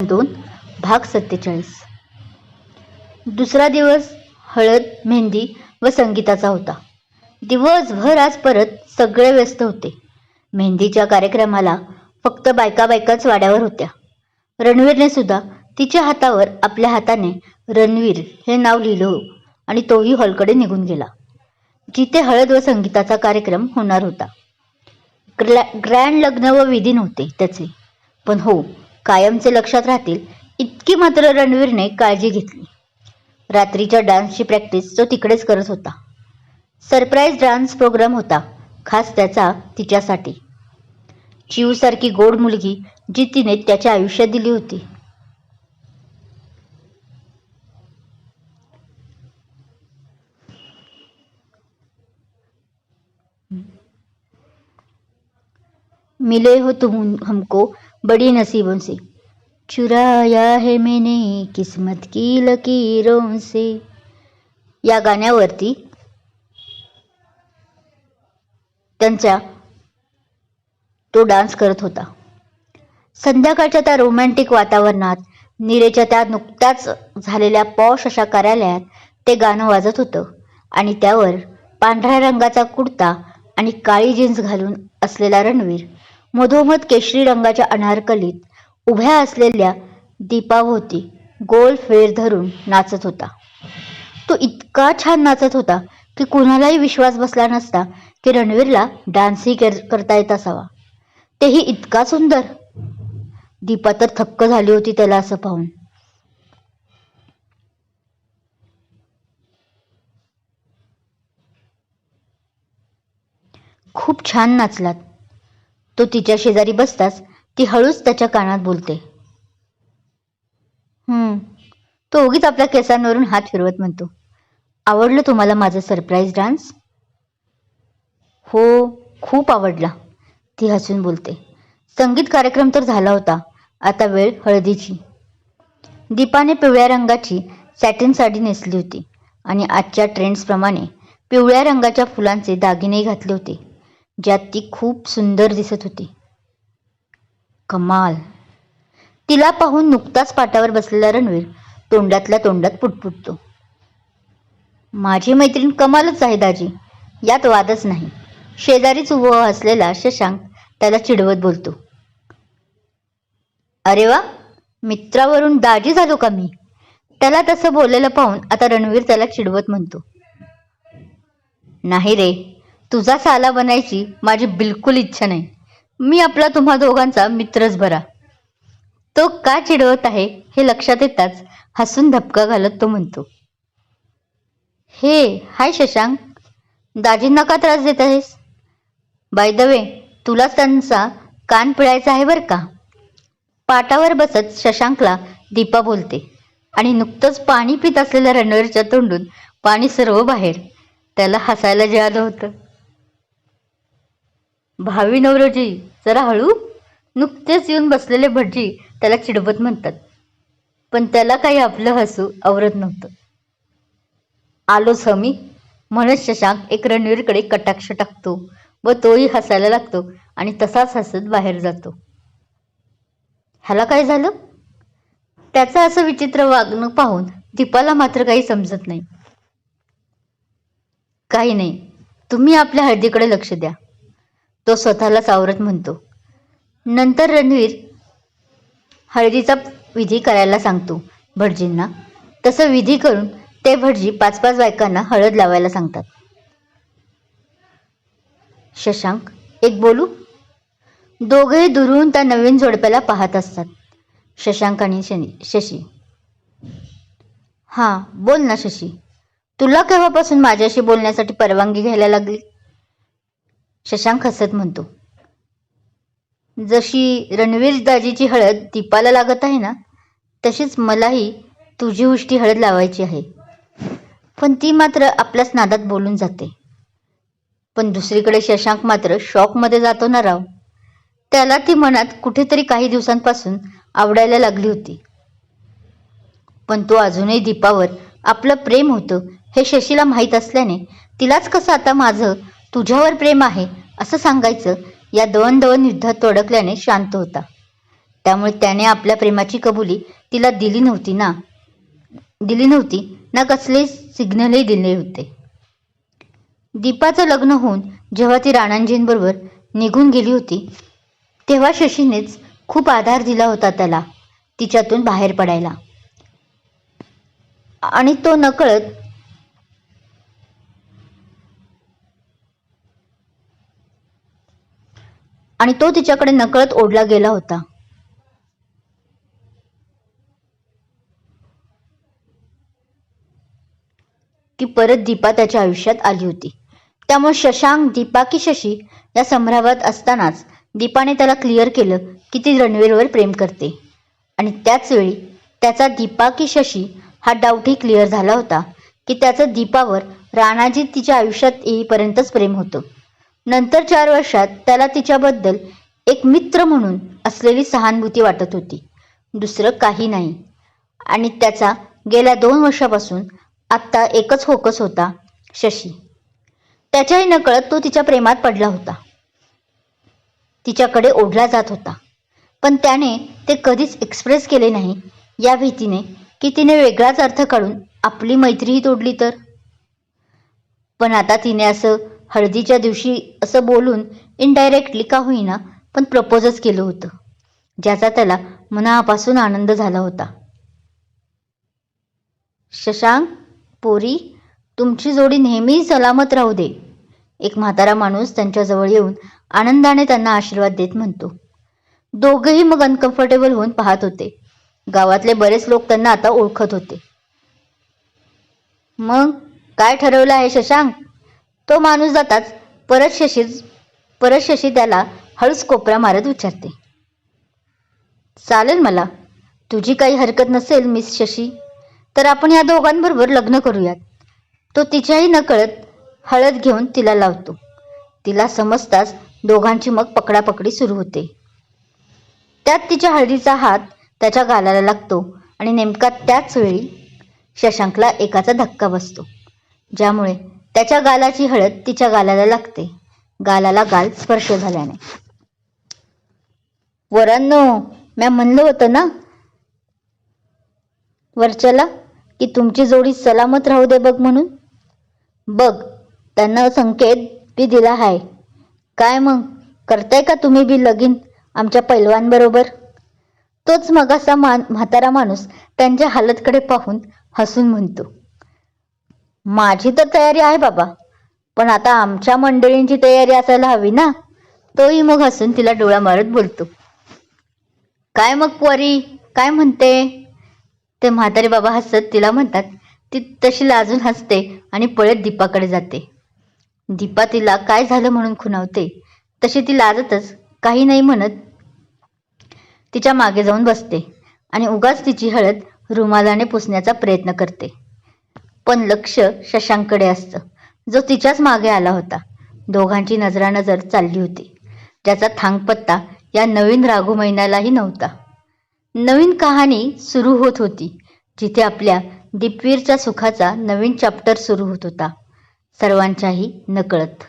दोन भाग सत्तेचाळीस. दुसरा दिवस हळद मेहंदी व संगीताचा होता. दिवसभर आज परत सगळे व्यस्त होते. मेहंदीच्या कार्यक्रमाला फक्त बायका बायकाच वाड्यावर होत्या. रणवीरने सुद्धा तिच्या हातावर आपल्या हाताने रणवीर हे नाव लिहिलं आणि तोही हॉलकडे निघून गेला जिथे हळद व संगीताचा कार्यक्रम होणार होता. ग्रॅ ग्रँड लग्न व विधी नव्हते त्याचे. पण हो कायमचे लक्षात राहतील इतकी मात्र रणवीरने काळजी घेतली. रात्रीच्या डान्सची प्रॅक्टिस तो तिकडेच करत होता. सरप्राईज डान्स प्रोग्राम होता खास त्याचा तिच्यासाठी. चिवसारखी गोड मुलगी जी तिने त्याच्या आयुष्यात दिली होती. मिले हो तुम हमको बड़ी नसीबों से। चुराया है मैंने किस्मत की लकीरों से। या गाण्यावरती? त्यांचा तो डान्स करत होता. संध्याकाळच्या त्या रोमॅन्टिक वातावरणात नीरेच्या त्या नुकत्याच झालेल्या पॉश अशा कार्यालयात ते गाणं वाजत होतं आणि त्यावर पांढऱ्या रंगाचा कुर्ता आणि काळी जीन्स घालून असलेला रणवीर मधोमध केशरी रंगाच्या अनारकलीत उभ्या असलेल्या दीपाभोवती गोल फेर धरून नाचत होता. तो इतका छान नाचत होता की कुणालाही विश्वास बसला नसता की रणवीरला डान्सही कर- करता येत असावा. तेही इतका सुंदर. दीपा तर थक्क झाली होती त्याला असं पाहून. खूप छान नाचलात. तो तिच्या शेजारी बसताच ती हळूच त्याच्या कानात बोलते. हम्म तो उगीच आपल्या केसांवरून हात फिरवत म्हणतो. आवडलं तुम्हाला माझं सरप्राईज डान्स? हो खूप आवडला ती हसून बोलते. संगीत कार्यक्रम तर झाला होता आता वेळ हळदीची. दीपाने पिवळ्या रंगाची सॅटिन साडी नेसली होती आणि आजच्या ट्रेंड्सप्रमाणे पिवळ्या रंगाच्या फुलांचे दागिने घातले होते. ज्यात ती खूप सुंदर दिसत होती. कमाल. तिला पाहून नुकताच पाटावर बसलेला रणवीर तोंडातल्या तोंडात पुटपुटतो. माझी मैत्रीण कमालच आहे दाजी. यात वादच नाही. शेजारीच उभं असलेला शशांक त्याला चिडवत बोलतो. अरे वा मित्रावरून दाजी झालो का मी? त्याला तसं बोललेलं पाहून आता रणवीर त्याला चिडवत म्हणतो. नाही रे तुझा साला बनायची माझी बिलकुल इच्छा नाही. मी आपला तुम्हा दोघांचा मित्रच बरा. तो का चिडवत आहे हे लक्षात येताच हसून धपका घालत तो म्हणतो हे हाय शशांक दाजींना का त्रास देत आहेस? बाय द वे तुलाच त्यांचा कान पिळायचा आहे बरं का? पाटावर बसत शशांकला दीपा बोलते आणि नुकतंच पाणी पित असलेल्या रणवीरच्या तोंडून पाणी सर्व बाहेर. त्याला हसायला जे आलं होतं. भावी नवरोजी जरा हळू नुकतेच येऊन बसलेले भटजी त्याला चिडवत म्हणतात. पण त्याला काही आपलं हसू आवरत नव्हतं. आलोच हमी म्हणत शशांक एक रणवीरकडे कटाक्ष टाकतो व तोही हसायला लागतो आणि तसाच हसत बाहेर जातो. ह्याला काय झालं? त्याचं असं विचित्र वागणं पाहून दीपाला मात्र काही समजत नाही. काही नाही तुम्ही आपल्या हळदीकडे लक्ष द्या. तो स्वतःला सावरत म्हणतो. नंतर रणवीर हळदीचा विधी करायला सांगतो. भटजींना तसं विधी करून ते भटजी पाच पाच बायकांना हळद लावायला सांगतात. शशांक एक बोलू? दोघेही दुरून त्या नवीन जोडप्याला पाहत असतात. शशांक आणि शनी शशी. हां बोल ना शशी. तुला केव्हापासून माझ्याशी बोलण्यासाठी परवानगी घ्यायला लागली? शशांक हसत म्हणतो. जशी रणवीर दाजीची हळद दीपाला लागत आहे ना तशीच मलाही तुझी उष्टी हळद लावायची आहे. पण ती मात्र आपल्याच नादात बोलून जाते. पण दुसरीकडे शशांक मात्र शॉकमध्ये जातो ना राव. त्याला ती मनात कुठेतरी काही दिवसांपासून आवडायला लागली होती. पण तो अजूनही दीपावर आपलं प्रेम होतं हे शशीला माहीत असल्याने तिलाच कसं आता माझं तुझ्यावर प्रेम आहे असं सांगायचं या दोन दोन युद्धात तोडकल्याने शांत होता. त्यामुळे त्याने आपल्या प्रेमाची कबुली तिला दिली नव्हती ना. दिली नव्हती ना कसले सिग्नलही दिले होते. दीपाचं लग्न होऊन जेव्हा ती राणांजींबरोबर निघून गेली होती तेव्हा शशीनेच खूप आधार दिला होता त्याला तिच्यातून बाहेर पडायला. आणि तो नकळत आणि तो तिच्याकडे नकळत ओढला गेला होता. की परत दीपा त्याच्या आयुष्यात आली होती. त्यामुळे शशांक दीपा की शशी या संभ्रमात असतानाच दीपाने त्याला क्लिअर केलं की ती रणवीरवर प्रेम करते. आणि त्याच वेळी त्याचा दीपा की शशी हा डाऊटही क्लिअर झाला होता की त्याचं दीपावर राणाजी तिच्या आयुष्यात येईपर्यंतच प्रेम होतं. नंतर चार वर्षात त्याला तिच्याबद्दल एक मित्र म्हणून असलेली सहानुभूती वाटत होती. दुसरं काही नाही. आणि त्याचा गेल्या दोन वर्षापासून आत्ता एकच फोकस होता शशी. त्याच्याही नकळत तो तिच्या प्रेमात पडला होता. तिच्याकडे ओढला जात होता. पण त्याने ते कधीच एक्सप्रेस केले नाही. या भीतीने की तिने वेगळाच अर्थ काढून आपली मैत्रीही तोडली तर? पण आता तिने असं हळदीच्या दिवशी असं बोलून इनडायरेक्टली का होईना पण प्रपोजच केलं होतं. ज्याचा त्याला मनापासून आनंद झाला होता. शशांक पोरी तुमची जोडी नेहमी सलामत राहू दे. एक म्हातारा माणूस त्यांच्याजवळ येऊन आनंदाने त्यांना आशीर्वाद देत म्हणतो. दोघंही मग अनकम्फर्टेबल होऊन पाहत होते. गावातले बरेच लोक त्यांना आता ओळखत होते. मग काय ठरवलं आहे शशांक? तो माणूस जाताच परत शशी परत शशी त्याला हळूच कोपरा मारत विचारते. चालेल मला तुझी काही हरकत नसेल मिस शशी तर आपण या दोघांबरोबर लग्न करूयात. तो तिच्याही नकळत हळद घेऊन तिला लावतो. तिला समजताच दोघांची मग पकडापकडी सुरू होते. त्यात तिच्या हळदीचा हात त्याच्या गालाला लागतो आणि नेमका त्याच वेळी शशांकला एकाचा धक्का बसतो ज्यामुळे त्याच्या गालाची हळद तिच्या गालाला लागते. गालाला गाल स्पर्श झाल्याने. वरांनो म्या म्हणलं होतं ना? वरच्याला की तुमची जोडी सलामत राहू दे बघ म्हणून. बघ त्यांना संकेत बी दिला हाय. काय मग? करताय का तुम्ही बी लगीन आमच्या पैलवानबरोबर? तोच मग असा मान म्हातारा माणूस त्यांच्या हालतकडे पाहून हसून म्हणतो. माझी तर तयारी आहे बाबा. पण आता आमच्या मंडळींची तयारी असायला हवी ना तोही मग हसून तिला डोळा मारत बोलतो. काय मग पोरी काय म्हणते? ते म्हातारे बाबा हसत तिला म्हणतात ती तशी लाजून हसते आणि पळत दीपाकडे जाते. दीपा तिला काय झालं म्हणून खुणावते? तशी ती लाजतच काही नाही म्हणत. तिच्यामागे जाऊन बसते आणि उगाच तिची हळद रुमालाने पुसण्याचा प्रयत्न करते. पण लक्ष शशांककडे असतं. जो तिच्याच मागे आला होता. दोघांची नजरानजर चालली होती. ज्याचा थांगपत्ता या नवीन राघू महिन्यालाही नव्हता. नवीन कहाणी सुरू होत होती जिथे आपल्या दीपवीरच्या सुखाचा नवीन चॅप्टर सुरू होत होता. सर्वांच्याही नकळत.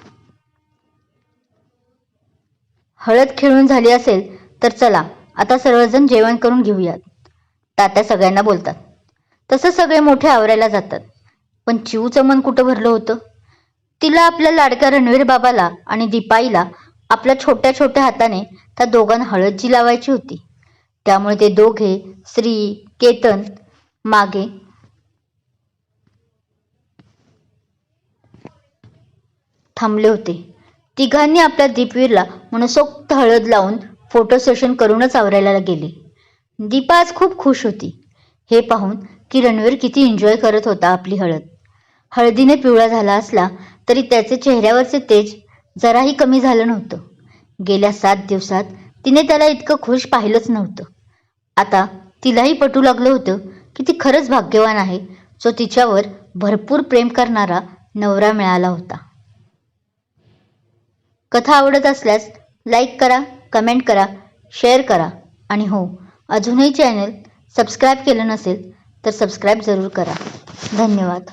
हळद खेळून झाली असेल तर चला आता सर्वजण जेवण करून घेऊयात. तात्या सगळ्यांना बोलतात. तसं सगळे मोठे आवरायला जातात. पण चिऊचं मन कुठं भरलं होतं? तिला आपल्या लाडक्या रणवीर बाबाला आणि दीपाईला आपल्या छोट्या छोट्या हाताने त्या दोघांना हळद जी लावायची होती. त्यामुळे ते दोघे श्री केतन मागे थांबले होते. तिघांनी आपल्या दीपवीरला मनसोक्त हळद लावून फोटो सेशन करूनच आवरायला गेले. दीपा आज खूप खुश होती. हे पाहून की रणवीर किती एन्जॉय करत होता आपली हळद. हळदीने पिवळा झाला असला तरी त्याचे चेहऱ्यावरचे तेज जराही कमी झालं नव्हतं. गेल्या सात दिवसात तिने त्याला इतकं खुश पाहिलंच नव्हतं. आता तिलाही पटू लागलं होतं की ती खरंच भाग्यवान आहे जो तिच्यावर भरपूर प्रेम करणारा नवरा मिळाला होता. कथा आवडत असल्यास लाईक करा कमेंट करा शेअर करा आणि हो अजूनही चॅनल सबस्क्राईब केलं नसेल तर सबस्क्राईब जरूर करा. धन्यवाद.